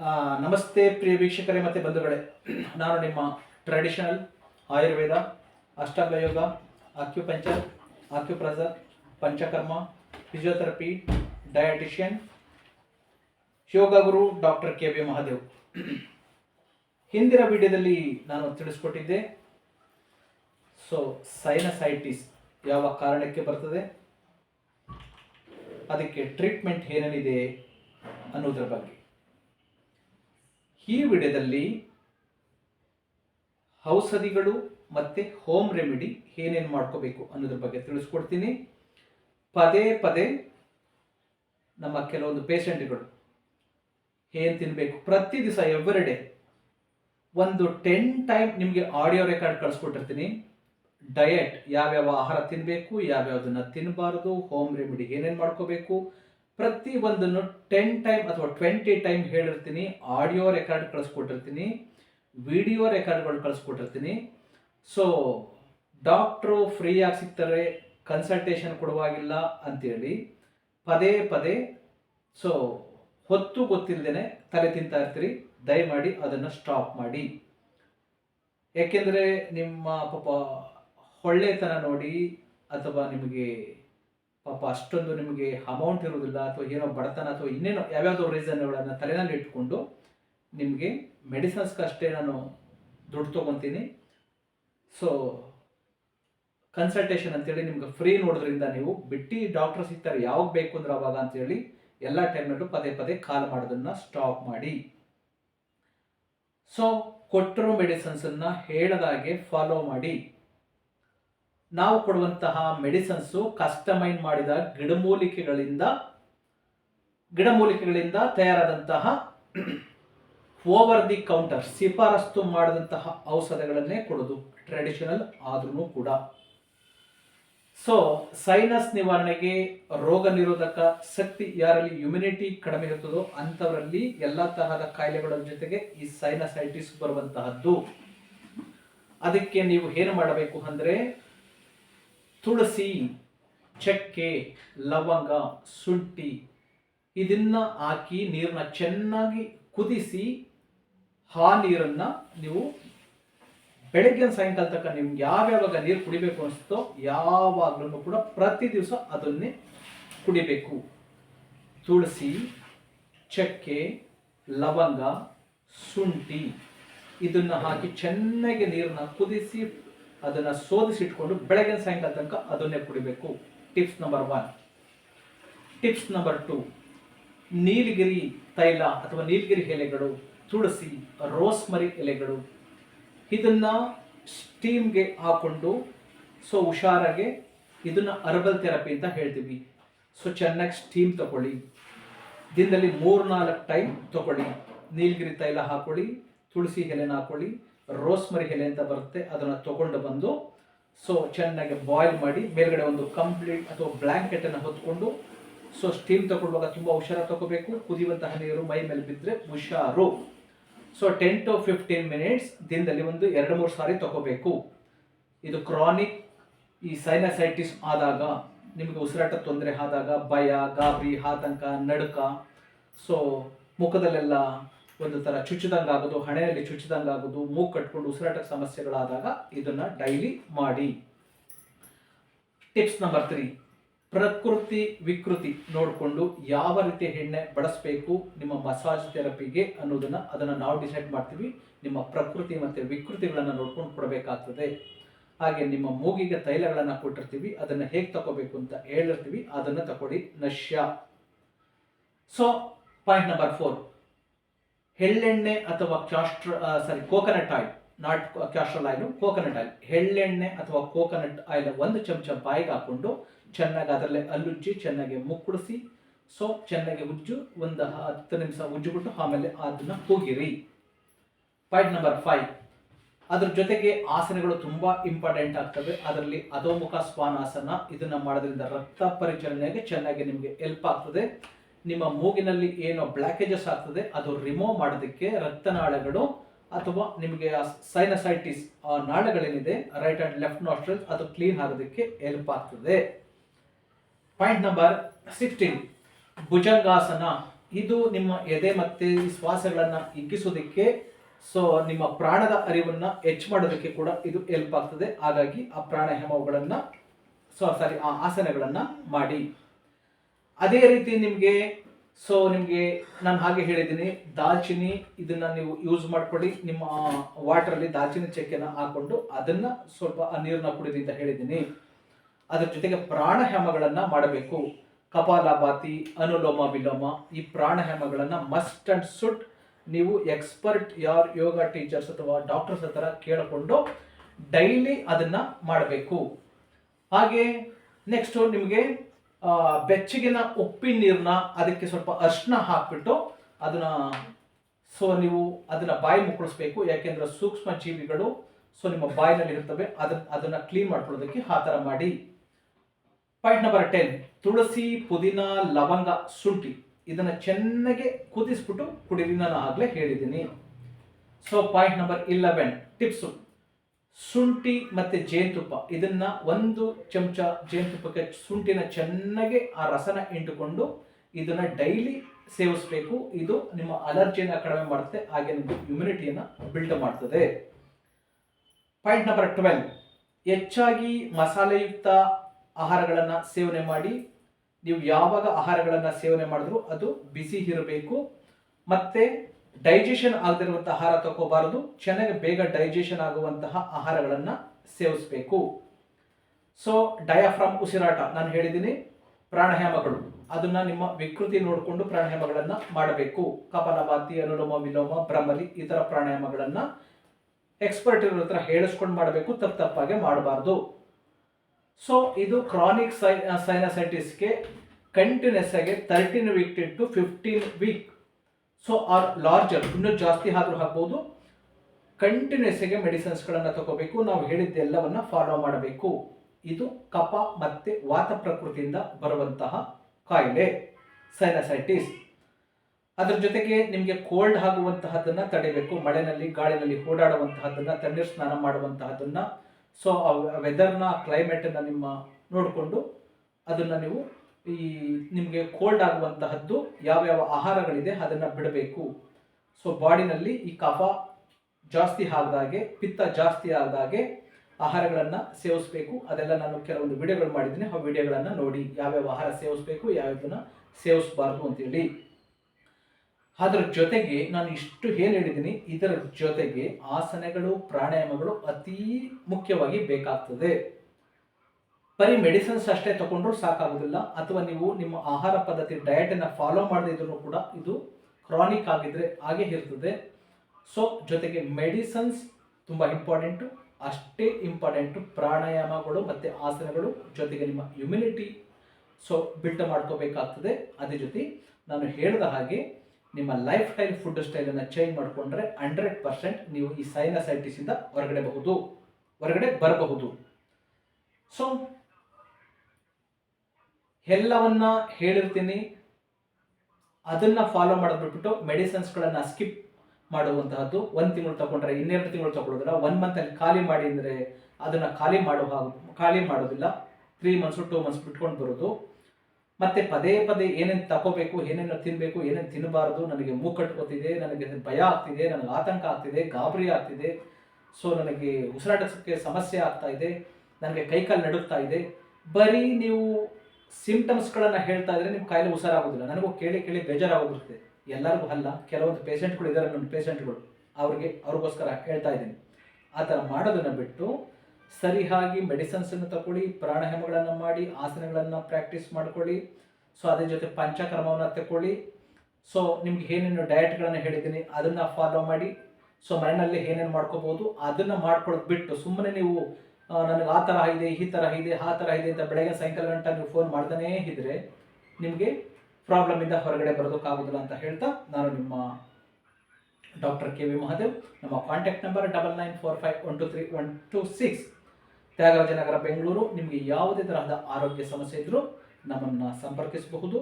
ನಮಸ್ತೆ ಪ್ರಿಯ ವೀಕ್ಷಕರೇ ಮತ್ತು ಬಂಧುಗಳೇ. ನಾನು ನಿಮ್ಮ traditional Ayurveda, Ashtanga yoga acupuncture panchakarma physiotherapy dietitian yoga guru doctor K V Mahadev. ಹಿಂದಿನ ವಿಡಿಯೋದಲ್ಲಿ ನಾನು ತಿಳಿಸ್ಕೊಟ್ಟಿದ್ದೆ ಸೊ ಸೈನಸೈಟಿಸ್ ಯಾವ ಕಾರಣಕ್ಕೆ ಬರ್ತದೆ, ಅದಕ್ಕೆ ಟ್ರೀಟ್ಮೆಂಟ್ ಏನೇನಿದೆ ಅನ್ನೋದ್ರ ಬಗ್ಗೆ. ಈ ವಿಡಿಯೋದಲ್ಲಿ ಔಷಧಿಗಳು ಮತ್ತು ಹೋಮ್ ರೆಮಿಡಿ ಏನೇನು ಮಾಡ್ಕೋಬೇಕು ಅನ್ನೋದ್ರ ಬಗ್ಗೆ ತಿಳಿಸ್ಕೊಡ್ತೀನಿ. ಪದೇ ಪದೇ ನಮ್ಮ ಕೆಲವೊಂದು ಪೇಷಂಟ್ಗಳು ಏನು ತಿನ್ನಬೇಕು ಪ್ರತಿ ದಿವಸ ಎವ್ರಿ ಡೇ ಒಂದು ಟೆನ್ ಟೈಮ್ ನಿಮಗೆ ಆಡಿಯೋ ರೆಕಾರ್ಡ್ ಕಳಿಸ್ಕೊಟ್ಟಿರ್ತೀನಿ. ಡಯಟ್ ಯಾವ್ಯಾವ ಆಹಾರ ತಿನ್ನಬೇಕು ಯಾವ್ಯಾವುದನ್ನ ತಿನ್ನಬಾರ್ದು ಹೋಮ್ ರೆಮಿಡಿ ಏನೇನು ಮಾಡ್ಕೋಬೇಕು? ಪ್ರತಿ ಒಂದನ್ನು ಟೆನ್ ಟೈಮ್ ಅಥವಾ ಟ್ವೆಂಟಿ ಟೈಮ್ ಹೇಳಿರ್ತೀನಿ ಆಡಿಯೋ ರೆಕಾರ್ಡ್ ಕಳಿಸ್ಕೊಟ್ಟಿರ್ತೀನಿ ವಿಡಿಯೋ ರೆಕಾರ್ಡ್ಗಳು ಕಳಿಸ್ಕೊಟ್ಟಿರ್ತೀನಿ. ಸೊ ಡಾಕ್ಟ್ರು ಫ್ರೀಯಾಗಿ ಸಿಗ್ತಾರೆ ಕನ್ಸಲ್ಟೇಷನ್ ಕೊಡುವಾಗಿಲ್ಲ ಅಂತೇಳಿ ಪದೇ ಪದೇ ಸೊ ಹೊತ್ತು ಗೊತ್ತಿಲ್ಲದೇನೆ ತಲೆ ತಿಂತಾ ಇರ್ತೀರಿ, ದಯಮಾಡಿ ಅದನ್ನು ಸ್ಟಾಪ್ ಮಾಡಿ. ಏಕೆಂದರೆ ನಿಮ್ಮ ಪಾಪ ಹೊಳ್ಳೆತನ ನೋಡಿ ಅಥವಾ ನಿಮಗೆ ಪಾಪ ಅಷ್ಟೊಂದು ನಿಮಗೆ ಅಮೌಂಟ್ ಇರೋದಿಲ್ಲ ಅಥವಾ ಏನೋ ಬಡತನ ಅಥವಾ ಇನ್ನೇನೋ ಯಾವ್ಯಾವುದೋ ರೀಸನ್ಗಳನ್ನು ತಲೆನಲ್ಲಿ ಇಟ್ಕೊಂಡು ನಿಮಗೆ ಮೆಡಿಸನ್ಸ್ಗಷ್ಟೇ ನಾನು ದುಡ್ಡು ತೊಗೊತೀನಿ. ಸೊ ಕನ್ಸಲ್ಟೇಷನ್ ಅಂತೇಳಿ ನಿಮ್ಗೆ ಫ್ರೀ ನೋಡೋದ್ರಿಂದ ನೀವು ಬಿಟ್ಟು ಡಾಕ್ಟರ್ ಸಿಗ್ತಾರೆ ಯಾವಾಗ ಬೇಕು ಅಂದ್ರೆ ಅವಾಗ ಅಂತೇಳಿ ಎಲ್ಲ ಟೈಮ್ನಲ್ಲೂ ಪದೇ ಪದೇ ಕಾಲ್ ಮಾಡೋದನ್ನ ಸ್ಟಾಪ್ ಮಾಡಿ. ಸೊ ಕೊಟ್ಟಿರೋ ಮೆಡಿಸನ್ಸನ್ನು ಹೇಳದಾಗೆ ಫಾಲೋ ಮಾಡಿ. ನಾವು ಕೊಡುವಂತಹ ಮೆಡಿಸನ್ಸು ಕಸ್ಟಮೈನ್ ಮಾಡಿದ ಗಿಡಮೂಲಿಕೆಗಳಿಂದ ಗಿಡಮೂಲಿಕೆಗಳಿಂದ ತಯಾರಾದಂತಹ ಓವರ್ ದಿ ಕೌಂಟರ್ ಶಿಫಾರಸ್ತು ಮಾಡಿದಂತಹ ಔಷಧಗಳನ್ನೇ ಕೊಡೋದು, ಟ್ರೆಡಿಷನಲ್ ಆದ್ರೂ ಕೂಡ. ಸೊ ಸೈನಸ್ ನಿವಾರಣೆಗೆ ರೋಗ ನಿರೋಧಕ ಶಕ್ತಿ ಯಾರಲ್ಲಿ ಇಮ್ಯುನಿಟಿ ಕಡಿಮೆ ಇರ್ತದೋ ಅಂಥವರಲ್ಲಿ ಎಲ್ಲ ತರಹದ ಕಾಯಿಲೆಗಳ ಜೊತೆಗೆ ಈ ಸೈನಸೈಟಿಸ್ ಬರುವಂತಹದ್ದು. ಅದಕ್ಕೆ ನೀವು ಏನು ಮಾಡಬೇಕು ಅಂದ್ರೆ ತುಳಸಿ, ಚಕ್ಕೆ, ಲವಂಗ, ಶುಂಠಿ ಇದನ್ನ ಹಾಕಿ ನೀರನ್ನ ಚೆನ್ನಾಗಿ ಕುದಿಸಿ ಆ ನೀರನ್ನ ನೀವು ಬೆಳಗ್ಗೆ ಸಾಯಂಕಾಲ ತನಕ ನಿಮ್ಗೆ ಯಾವ್ಯಾವಾಗ ನೀರು ಕುಡಿಬೇಕು ಅನಿಸ್ತೋ ಯಾವಾಗಲೂ ಕೂಡ ಪ್ರತಿ ದಿವಸ ಅದನ್ನೇ ಕುಡಿಬೇಕು. ತುಳಸಿ, ಚಕ್ಕೆ, ಲವಂಗ, ಶುಂಠಿ ಇದನ್ನ ಹಾಕಿ ಚೆನ್ನಾಗಿ ನೀರನ್ನ ಕುದಿಸಿ ಅದನ್ನ ಸೋದಿಸಿಟ್ಕೊಂಡು ಬೆಳಗಿನ ಸಾಯಂಕಾಲ ತನಕ ಅದನ್ನೇ ಕುಡಿಬೇಕು. Tips number one tips number two ನೀಲಗಿರಿ ತೈಲ ಅಥವಾ ನೀಲಗಿರಿ ಎಲೆಗಳು, ತುಳಸಿ, ರೋಸ್ಮರಿ ಎಲೆಗಳು. ಇದನ್ನು ಸ್ಟೀಮ್ಗೆ ಹಾಕೊಂಡು ಸೊ ಹುಷಾರಾಗೆ ಇದನ್ನ ಅರ್ಬಲ್ ಥೆರಪಿ ಅಂತ ಹೇಳ್ತೀವಿ. ಸೊ ಚೆನ್ನಾಗಿ ಸ್ಟೀಮ್ ತಗೊಳ್ಳಿ. ದಿನದಲ್ಲಿ ಮೂರ್ನಾಲ್ಕು ಟೈಮ್ ತಗೊಳ್ಳಿ. ನೀಲಗಿರಿ ತೈಲ ಹಾಕೊಳ್ಳಿ, ತುಳಸಿ ಎಲೆನ ಹಾಕೊಳ್ಳಿ. ರೋಸ್ಮರಿ ಎಲೆ ಅಂತ ಬರುತ್ತೆ, ಅದನ್ನು ತಗೊಂಡು ಬಂದು ಸೊ ಚೆನ್ನಾಗಿ ಬಾಯ್ಲ್ ಮಾಡಿ, ಮೇಲ್ಗಡೆ ಒಂದು ಕಂಪ್ಲೀಟ್ ಅಥವಾ ಬ್ಲ್ಯಾಂಕೆಟನ್ನು ಹೊತ್ಕೊಂಡು ಸೊ ಸ್ಟೀಮ್ ತಗೊಳ್ಳುವಾಗ ತುಂಬ ಹುಷಾರ ತಗೋಬೇಕು ಕುದಿಯುವಂತಹ ನೀರು ಮೈ ಮೇಲೆ ಬಿದ್ದರೆ ಹುಷಾರು. So ten to fifteen minutes ದಿನದಲ್ಲಿ ಒಂದು ಎರಡು ಮೂರು ಸಾರಿ ತಗೋಬೇಕು ಇದು ಕ್ರಾನಿಕ್ ಈ ಸೈನಸೈಟಿಸ್ ಆದಾಗ, ನಿಮಗೆ ಉಸಿರಾಟ ತೊಂದರೆ ಆದಾಗ ಭಯ, ಗಾಬರಿ, ಆತಂಕ, ನಡುಕ. ಸೊ ಮುಖದಲ್ಲೆಲ್ಲ ಒಂದು ಥರ ಚುಚ್ಚಿದಂಗೆ ಆಗೋದು ಹಣೆಯಲ್ಲಿ ಚುಚ್ಚಿದಂಗೆ ಆಗೋದು ಮೂಗು ಕಟ್ಕೊಂಡು ಉಸಿರಾಟಕ್ಕೆ ಸಮಸ್ಯೆಗಳಾದಾಗ ಇದನ್ನ ಡೈಲಿ ಮಾಡಿ. ಟಿಪ್ಸ್ ನಂಬರ್ ತ್ರೀ ಪ್ರಕೃತಿ, ವಿಕೃತಿ ನೋಡಿಕೊಂಡು ಯಾವ ರೀತಿ ಎಣ್ಣೆ ಬಳಸಬೇಕು, ನಿಮ್ಮ ಮಸಾಜ್ ಥೆರಪಿಗೆ ಅನ್ನೋದನ್ನ ಅದನ್ನು ನಾವು ಡಿಸೈಡ್ ಮಾಡ್ತೀವಿ. ನಿಮ್ಮ ಪ್ರಕೃತಿ ಮತ್ತು ವಿಕೃತಿಗಳನ್ನು ನೋಡ್ಕೊಂಡು ಕೊಡಬೇಕಾಗ್ತದೆ. ಹಾಗೆ ನಿಮ್ಮ ಮೂಗಿಗೆ ತೈಲಗಳನ್ನು ಕೊಟ್ಟಿರ್ತೀವಿ, ಅದನ್ನು ಹೇಗೆ ತಗೋಬೇಕು ಅಂತ ಹೇಳಿರ್ತೀವಿ, ಅದನ್ನು ತಗೊಳ್ಳಿ ನಶ್ಯ. ಸೊ ಪಾಯಿಂಟ್ ನಂಬರ್ ಫೋರ್ ಎಳ್ಳೆಣ್ಣೆ ಅಥವಾ castor sorry coconut oil not castor oil coconut oil ಎಳ್ಳೆಣ್ಣೆ ಅಥವಾ ಕೋಕೋನಟ್ ಆಯಿಲ್ ಒಂದು ಚಮಚ ಬಾಯಿಗೆ ಹಾಕೊಂಡು ಚೆನ್ನಾಗಿ ಅದರಲ್ಲೇ ಅಲ್ಲುಜ್ಜಿ, ಚೆನ್ನಾಗಿ ಮುಕ್ಕುಡಿಸಿ, ಸೊ, ಚೆನ್ನಾಗಿ ಉಜ್ಜು, ಒಂದು ಹತ್ತು ನಿಮಿಷ ಉಜ್ಜಿಬಿಟ್ಟು ಆಮೇಲೆ ಅದನ್ನ ಕೂಗಿರಿ. ಪಾಯಿಂಟ್ ನಂಬರ್ ಫೈವ್ ಅದ್ರ ಜೊತೆಗೆ ಆಸನಗಳು ತುಂಬಾ ಇಂಪಾರ್ಟೆಂಟ್ ಆಗ್ತವೆ. ಅದರಲ್ಲಿ ಅಧೋಮುಖ ಸ್ವಾನಾಸನ ಇದನ್ನ ಮಾಡೋದ್ರಿಂದ ರಕ್ತ ಪರಿಚಲನೆಗೆ ಚೆನ್ನಾಗಿ ನಿಮಗೆ ಹೆಲ್ಪ್ ಆಗ್ತದೆ. ನಿಮ್ಮ ಮೂಗಿನಲ್ಲಿ ಏನೋ ಬ್ಲಾಕೇಜಸ್ ಆಗ್ತದೆ, ಅದು ರಿಮೂವ್ ಮಾಡೋದಕ್ಕೆ ರಕ್ತನಾಳಗಳು ಅಥವಾ ನಿಮಗೆ ಸೈನಸೈಟಿಸ್ ಆ ನಾಳಗಳೇನಿದೆ ರೈಟ್ ಆ್ಯಂಡ್ ಲೆಫ್ಟ್ ನಾಸ್ಟ್ರಲ್ ಅದು ಕ್ಲೀನ್ ಆಗೋದಕ್ಕೆ ಹೆಲ್ಪ್ ಆಗ್ತದೆ. Point number sixteen bhujangasana. ಇದು ನಿಮ್ಮ ಎದೆ ಮತ್ತೆ ಶ್ವಾಸಗಳನ್ನು ಹಿಗ್ಗಿಸೋದಕ್ಕೆ ಸೊ ನಿಮ್ಮ ಪ್ರಾಣದ ಅರಿವನ್ನು ಹೆಚ್ಚು ಮಾಡೋದಕ್ಕೆ ಕೂಡ ಇದು ಹೆಲ್ಪ್ ಆಗ್ತದೆ. ಹಾಗಾಗಿ ಆ ಪ್ರಾಣಾಯಾಮಗಳನ್ನು ಸೊ ಸಾರಿ ಆ ಆಸನಗಳನ್ನು ಮಾಡಿ. ಅದೇ ರೀತಿ ನಿಮಗೆ ಸೊ ನಿಮಗೆ ನಾನು ಹಾಗೆ ಹೇಳಿದ್ದೀನಿ ದಾಲ್ಚಿನಿ ಇದನ್ನ ನೀವು ಯೂಸ್ ಮಾಡ್ಕೊಳ್ಳಿ, ನಿಮ್ಮ ವಾಟರಲ್ಲಿ ದಾಲ್ಚಿನಿ ಚಕ್ಕೆನ ಹಾಕೊಂಡು ಅದನ್ನ ಸ್ವಲ್ಪ ಆ ನೀರನ್ನ ಕುಡಿದಿ ಅಂತ ಹೇಳಿದ್ದೀನಿ. ಅದ್ರ ಜೊತೆಗೆ ಪ್ರಾಣಾಯಾಮಗಳನ್ನು ಮಾಡಬೇಕು. ಕಪಾಲಭಾತಿ, ಅನುಲೋಮ ವಿಲೋಮ, ಈ ಪ್ರಾಣಾಯಾಮಗಳನ್ನು ಮಸ್ಟ್ ಅಂಡ್ ಸುಟ್ ನೀವು ಎಕ್ಸ್ಪರ್ಟ್ ಯಾರ್, ಯೋಗ ಟೀಚರ್ಸ್ ಅಥವಾ ಡಾಕ್ಟರ್ಸ್ ಹತ್ರ ಕೇಳಿಕೊಂಡು ಡೈಲಿ ಅದನ್ನ ಮಾಡಬೇಕು. ಹಾಗೆ ನೆಕ್ಸ್ಟ್ ನಿಮಗೆ ಬೆಚ್ಚಗಿನ ಉಪ್ಪಿನ ನೀರನ್ನ ಅದಕ್ಕೆ ಸ್ವಲ್ಪ ಅರ್ಶಿನ ಹಾಕ್ಬಿಟ್ಟು ಅದನ್ನ, ಸೊ ನೀವು ಅದನ್ನ ಬಾಯಿ ಮುಕ್ಕಳಿಸ್ಬೇಕು. ಯಾಕೆಂದ್ರೆ ಸೂಕ್ಷ್ಮ ಜೀವಿಗಳು, ಸೊ ನಿಮ್ಮ ಬಾಯಿನಲ್ಲಿ ಇರ್ತವೆ ಅದನ್ನ ಅದನ್ನ ಕ್ಲೀನ್ ಮಾಡ್ಕೊಳ್ಳೋದಕ್ಕೆ ಆ ಥರ ಮಾಡಿ. ಪಾಯಿಂಟ್ ನಂಬರ್ ಟೆನ್ ತುಳಸಿ, ಪುದೀನ, ಲವಂಗ, ಶುಂಠಿ, ಇದನ್ನ ಚೆನ್ನಾಗಿ ಕುದಿಸ್ಬಿಟ್ಟು ಕುಡಿರಿ ನಾನು ಆಗಲೇ ಹೇಳಿದ್ದೀನಿ. So point number eleven tips ಶುಂಠಿ ಮತ್ತೆ ಜೇನುತುಪ್ಪ. ಇದನ್ನ ಒಂದು ಚಮಚ ಜೇನುತುಪ್ಪಕ್ಕೆ ಶುಂಠಿನ ಚೆನ್ನಾಗಿ ಆ ರಸನ ಇಟ್ಟುಕೊಂಡು ಇದನ್ನ ಡೈಲಿ ಸೇವಿಸಬೇಕು. ಇದು ನಿಮ್ಮ ಅಲರ್ಜಿಯನ್ನು ಕಡಿಮೆ ಮಾಡುತ್ತೆ, ಹಾಗೆ ನಿಮ್ಮ ಇಮ್ಯುನಿಟಿಯನ್ನು ಬಿಲ್ಡ್ ಮಾಡ್ತದೆ. ಪಾಯಿಂಟ್ ನಂಬರ್ ಟ್ವೆಲ್ ಹೆಚ್ಚಾಗಿ ಮಸಾಲೆಯುಕ್ತ ಆಹಾರಗಳನ್ನು ಸೇವನೆ ಮಾಡಿ. ನೀವು ಯಾವಾಗ ಆಹಾರಗಳನ್ನು ಸೇವನೆ ಮಾಡಿದ್ರು ಅದು ಬಿಸಿ ಇರಬೇಕು. ಮತ್ತೆ ಡೈಜೆಷನ್ ಆಗದಿರುವಂತಹ ಆಹಾರ ತಗೋಬಾರದು ಚೆನ್ನಾಗಿ ಬೇಗ ಡೈಜೆಷನ್ ಆಗುವಂತಹ ಆಹಾರಗಳನ್ನು ಸೇವಿಸಬೇಕು. ಸೊ ಡಯಾಫ್ರಾಮ್ ಉಸಿರಾಟ ನಾನು ಹೇಳಿದ್ದೀನಿ. ಪ್ರಾಣಾಯಾಮಗಳು. ಅದನ್ನ ನಿಮ್ಮ ವಿಕೃತಿ ನೋಡಿಕೊಂಡು ಪ್ರಾಣಾಯಾಮಗಳನ್ನು ಮಾಡಬೇಕು. ಕಪಾಲಭಾತಿ, ಅನುಲೋಮ, ವಿಲೋಮ ಭ್ರಮರಿ ಈ ತರ ಪ್ರಾಣಾಯಾಮಗಳನ್ನ ಎಕ್ಸ್ಪರ್ಟ್ ಇರೋ ಹತ್ರ ಹೇಳಿಸ್ಕೊಂಡು ಮಾಡಬೇಕು. ತಪ್ಪು ತಪ್ಪಾಗೆ ಮಾಡಬಾರ್ದು. ಸೊ ಇದು ಕ್ರಾನಿಕ್ ಸೈ ಸೈನಸೈಟಿಸ್ಗೆ ಕಂಟಿನ್ಯೂಸ್ ಆಗಿ thirteen week to fifteen week so or larger ಇನ್ನೂ ಜಾಸ್ತಿ ಆದರೂ ಆಗ್ಬೋದು ಕಂಟಿನ್ಯೂಸ್ ಆಗಿ ಮೆಡಿಸಿನ್ಸ್ಗಳನ್ನು ತಗೋಬೇಕು. ನಾವು ಹೇಳಿದ್ದೆಲ್ಲವನ್ನು ಫಾಲೋ ಮಾಡಬೇಕು. ಇದು ಕಪ ಮತ್ತು ವಾತ ಪ್ರಕೃತಿಯಿಂದ ಬರುವಂತಹ ಕಾಯಿಲೆ ಸೈನಸೈಟಿಸ್ ಅದರ ಜೊತೆಗೆ ನಿಮಗೆ ಕೋಲ್ಡ್ ಆಗುವಂತಹದ್ದನ್ನ ತಡೆಯಬೇಕು ಮಳೆನಲ್ಲಿ, ಗಾಳಿನಲ್ಲಿ ಓಡಾಡುವಂತಹದ್ದನ್ನ, ತಣ್ಣೀರು ಸ್ನಾನ ಮಾಡುವಂತಹದ್ದನ್ನ. ಸೊ ಆ ವೆದರ್ನ ಕ್ಲೈಮೇಟನ್ನು ನಿಮ್ಮ ನೋಡಿಕೊಂಡು ಅದನ್ನ ನೀವು ಈ ನಿಮಗೆ ಕೋಲ್ಡ್ ಆಗುವಂತಹದ್ದು ಯಾವ್ಯಾವ ಆಹಾರಗಳಿದೆ ಅದನ್ನ ಬಿಡಬೇಕು. ಸೊ ಬಾಡಿನಲ್ಲಿ ಈ ಕಫ ಜಾಸ್ತಿ ಆಗದಾಗೆ ಪಿತ್ತ ಜಾಸ್ತಿ ಆದಾಗೆ ಆಹಾರಗಳನ್ನು ಸೇವಿಸಬೇಕು. ಅದೆಲ್ಲ ನಾನು ಕೆಲವೊಂದು ವಿಡಿಯೋಗಳು ಮಾಡಿದ್ದೀನಿ. ಆ ವಿಡಿಯೋಗಳನ್ನು ನೋಡಿ ಯಾವ್ಯಾವ ಆಹಾರ ಸೇವಿಸಬೇಕು ಯಾವ್ಯಾವನ್ನ ಸೇವಿಸಬಾರ್ದು ಅಂತೇಳಿ. ಅದರ ಜೊತೆಗೆ ನಾನು ಇಷ್ಟು ಏನು ಹೇಳಿದ್ದೀನಿ ಇದರ ಜೊತೆಗೆ ಆಸನಗಳು, ಪ್ರಾಣಾಯಾಮಗಳು ಅತಿ ಮುಖ್ಯವಾಗಿ ಬೇಕಾಗ್ತದೆ. ಬರೀ ಮೆಡಿಸಿನ್ಸ್ ಅಷ್ಟೇ ತಗೊಂಡ್ರು ಸಾಕಾಗೋದಿಲ್ಲ. ಅಥವಾ ನೀವು ನಿಮ್ಮ ಆಹಾರ ಪದ್ಧತಿ ಡಯಟನ್ನು ಫಾಲೋ ಮಾಡದೇ ಇದ್ರೂ ಕೂಡ ಇದು ಕ್ರಾನಿಕ್ ಆಗಿದ್ರೆ ಹಾಗೆ ಇರ್ತದೆ. ಸೊ ಜೊತೆಗೆ ಮೆಡಿಸನ್ಸ್ ತುಂಬ ಇಂಪಾರ್ಟೆಂಟು ಅಷ್ಟೇ ಇಂಪಾರ್ಟೆಂಟು ಪ್ರಾಣಾಯಾಮಗಳು ಮತ್ತು ಆಸನಗಳು, ಜೊತೆಗೆ ನಿಮ್ಮ ಇಮ್ಯುನಿಟಿ ಸೊ ಬಿಲ್ಟ್ ಮಾಡ್ಕೋಬೇಕಾಗ್ತದೆ. ಅದೇ ಜೊತೆ ನಾನು ಹೇಳಿದ ಹಾಗೆ ನಿಮ್ಮ ಲೈಫ್ ಸ್ಟೈಲ್ ಫುಡ್ ಸ್ಟೈಲನ್ನು ಚೇಂಜ್ ಮಾಡಿಕೊಂಡ್ರೆ ಹಂಡ್ರೆಡ್ ಪರ್ಸೆಂಟ್ ನೀವು ಈ ಸೈನಸೈಟಿಸಿಂದ ಹೊರಗಡೆ ಹೊರಗಡೆ ಬರಬಹುದು. ಸೊ ಎಲ್ಲವನ್ನ ಹೇಳಿರ್ತೀನಿ. ಅದನ್ನ ಫಾಲೋ ಮಾಡೋದು ಬಿಟ್ಬಿಟ್ಟು ಮೆಡಿಸಿನ್ಸ್ಗಳನ್ನು ಸ್ಕಿಪ್ ಮಾಡುವಂತಹದ್ದು. ಒಂದು ತಿಂಗಳು ತಗೊಂಡ್ರೆ ಇನ್ನೆರಡು ತಿಂಗಳು ತಗೊಳ್ಳೋದಿಲ್ಲ ಒನ್ ಮಂತಲ್ಲಿ ಖಾಲಿ ಮಾಡಿ ಅಂದರೆ ಅದನ್ನು ಖಾಲಿ ಮಾಡೋ ಖಾಲಿ ಮಾಡೋದಿಲ್ಲ. ತ್ರೀ ಮಂತ್ಸು ಟೂ ಮಂತ್ಸ್ ಬಿಟ್ಕೊಂಡು ಬರೋದು. ಮತ್ತೆ ಪದೇ ಪದೇ ಏನೇನು ತಗೋಬೇಕು, ಏನೇನು ತಿನ್ನಬೇಕು ಏನೇನು ತಿನ್ನಬಾರ್ದು ನನಗೆ ಮೂಗು ಕಟ್ಕೋತಿದೆ ನನಗೆ ಭಯ ಆಗ್ತಿದೆ, ನನಗೆ ಆತಂಕ ಆಗ್ತಿದೆ, ಗಾಬರಿ ಆಗ್ತಿದೆ. ಸೊ ನನಗೆ ಉಸಿರಾಟಕ್ಕೆ ಸಮಸ್ಯೆ ಆಗ್ತಾ ಇದೆ. ನನಗೆ ಕೈಕಾಲು ನಡುಗ್ತಾ ಇದೆ. ಬರೀ ನೀವು ಸಿಂಪ್ಟಮ್ಸ್ಗಳನ್ನು ಹೇಳ್ತಾ ಇದ್ರೆ ನಿಮ್ಮ ಕಾಯಿಲೆ ಹುಷಾರಾಗೋದಿಲ್ಲ. ನನಗೂ ಕೇಳಿ ಕೇಳಿ ಬೇಜಾರಾಗೋದಿರುತ್ತೆ ಎಲ್ಲರಿಗೂ ಅಲ್ಲ, ಕೆಲವೊಂದು ಪೇಷೆಂಟ್ಗಳು ಇದ್ದಾರೆ ನನ್ನ ಪೇಷಂಟ್ಗಳು ಅವ್ರಿಗೆ ಅವ್ರಿಗೋಸ್ಕರ ಹೇಳ್ತಾ ಇದ್ದೀನಿ. ಆ ಥರ ಮಾಡೋದನ್ನು ಬಿಟ್ಟು ಸರಿಯಾಗಿ ಮೆಡಿಸನ್ಸನ್ನು ತಗೊಳ್ಳಿ, ಪ್ರಾಣಾಯಾಮಗಳನ್ನು ಮಾಡಿ, ಆಸನಗಳನ್ನು ಪ್ರಾಕ್ಟೀಸ್ ಮಾಡ್ಕೊಳ್ಳಿ. ಸೊ ಅದ್ರ ಜೊತೆ ಪಂಚಕರ್ಮವನ್ನು ತಗೊಳ್ಳಿ. ಸೊ ನಿಮ್ಗೆ ಏನೇನು ಡಯಟ್ಗಳನ್ನು ಹೇಳಿದ್ದೀನಿ, ಅದನ್ನು ಫಾಲೋ ಮಾಡಿ. ಸೊ ಮನೆಯಲ್ಲಿ ಏನೇನು ಮಾಡ್ಕೋಬೋದು, ಅದನ್ನು ಮಾಡ್ಕೊಳ್ಳೋದು ಬಿಟ್ಟು ಸುಮ್ಮನೆ ನೀವು ನನಗೆ ಆ ಥರ ಇದೆ, ಈ ಥರ ಇದೆ, ಆ ಥರ ಇದೆ ಅಂತ ಬೆಳಗ್ಗೆ ಸಾಯಂಕಾಲ ಗಂಟ ನೀವು ಫೋನ್ ಮಾಡ್ತಾನೇ ಇದ್ರೆ ನಿಮಗೆ ಪ್ರಾಬ್ಲಮಿಂದ ಹೊರಗಡೆ ಬರೋದಕ್ಕಾಗೋದಿಲ್ಲ ಅಂತ ಹೇಳ್ತಾ ನಾನು ನಿಮ್ಮ ಡಾಕ್ಟರ್ ಕೆ ವಿ ಮಹಾದೇವ್. ನಮ್ಮ contact number double nine four five one two three one two six Thyagarajanagar, Bengaluru. ನಿಮಗೆ ಯಾವುದೇ ತರಹದ ಆರೋಗ್ಯ ಸಮಸ್ಯೆ ಇದ್ದರೂ ನಮ್ಮನ್ನು ಸಂಪರ್ಕಿಸಬಹುದು.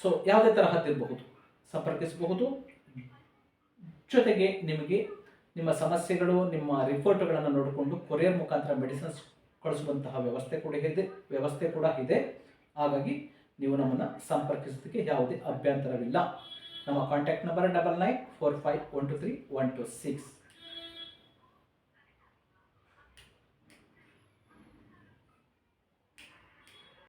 ಸೊ ಯಾವುದೇ ತರಹದ್ದಿರಬಹುದು. ಸಂಪರ್ಕಿಸಬಹುದು. ಜೊತೆಗೆ ನಿಮಗೆ ನಿಮ್ಮ ಸಮಸ್ಯೆಗಳು, ನಿಮ್ಮ ರಿಪೋರ್ಟ್ಗಳನ್ನು ನೋಡಿಕೊಂಡು ಕೊರಿಯರ್ ಮುಖಾಂತರ ಮೆಡಿಸಿನ್ಸ್ ಕಳಿಸುವಂತಹ ವ್ಯವಸ್ಥೆ ಕೂಡ ಇದೆ, ವ್ಯವಸ್ಥೆ ಕೂಡ ಇದೆ. ಹಾಗಾಗಿ ನೀವು ನಮ್ಮನ್ನು ಸಂಪರ್ಕಿಸೋದಕ್ಕೆ ಯಾವುದೇ ಅಭ್ಯಂತರವಿಲ್ಲ. ನಮ್ಮ contact number double nine four five one two three one two six